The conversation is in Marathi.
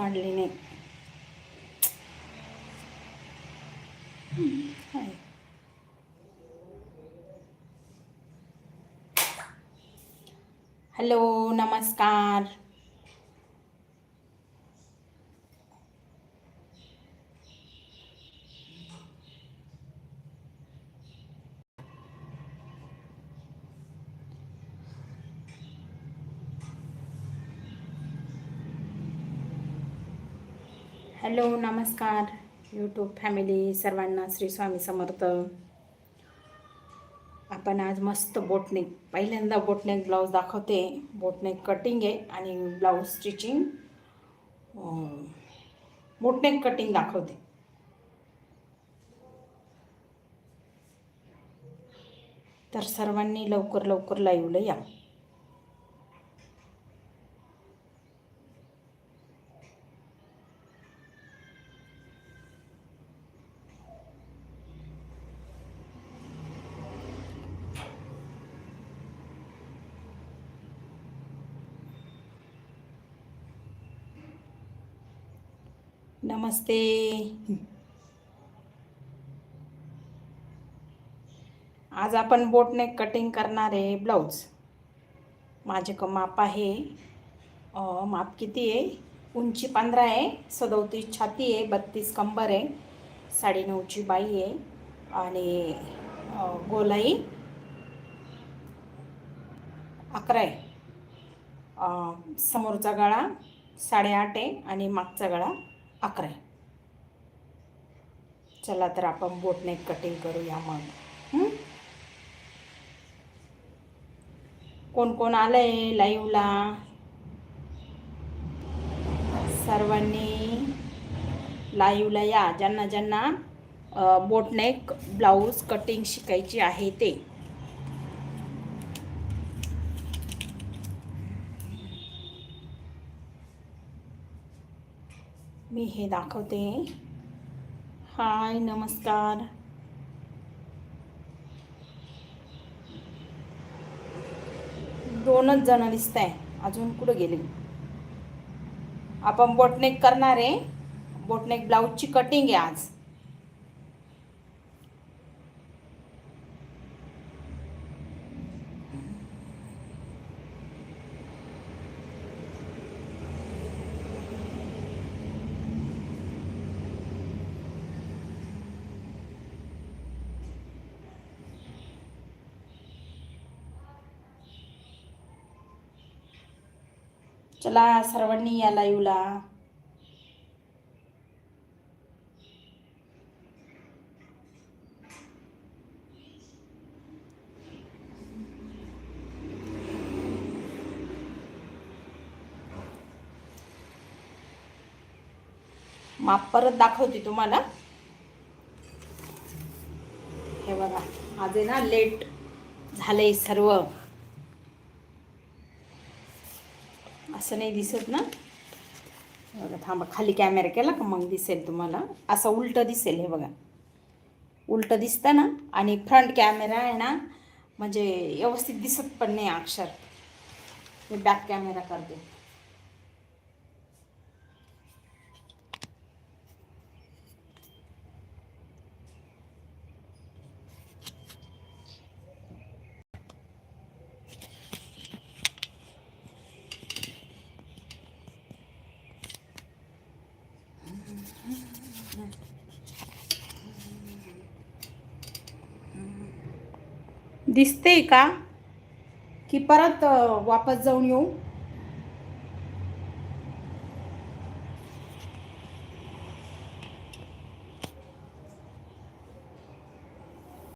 वाढली नाही. हॅलो नमस्कार. हॅलो नमस्कार. यूट्यूब फॅमिली सर्वांना श्री स्वामी समर्थ. आपण आज मस्त बोटनेक पहिल्यांदा बोटनेक ब्लाऊज दाखवते. बोटनेक कटिंग आहे आणि ब्लाऊज स्टिचिंग बोटनेक कटिंग दाखवते. तर सर्वांनी लवकर लवकर लाईव्हला या. नमस्ते. आज आपण बोटने कटिंग करणार आहे ब्लाऊज माझे क माप आहे माप किती आहे? उंची पंधरा आहे सदोतीस छाती आहे बत्तीस कंबर आहे साडेनऊची बाई आहे आणि गोलाई अकरा आहे. समोरचा गळा साडेआठ आहे आणि मागचा गळा अकरा चला तर आपण बोटने कटिंग करूया मग. कोण कोण आलंय लाईव्हला सर्वांनी लाईव्हला या. ज्यांना ज्यांना बोटनेक ब्लाऊज कटिंग शिकायची आहे ते. मी हे दाखवते. हाय नमस्कार. दोनच जण दिसत आहे. अजून कुठं गेले? आपण बोटनेक करणार आहे. बोटनेक ब्लाऊजची कटिंग आहे आज. चला सर्वांनी या लाईव्हला माप परत दाखवते तुम्हाला. हे बघा आज आहे ना लेट झालंय सर्व. असं नाही दिसत ना. बघा थांबा खाली कॅमेरा केला का मग दिसेल तुम्हाला. असं उलटं दिसेल हे बघा. उलटं दिसतं ना आणि फ्रंट कॅमेरा आहे ना म्हणजे व्यवस्थित दिसत पण नाही अक्षर. मी बॅक कॅमेरा करते. दिसते का? की परत वापस जाऊन येऊ.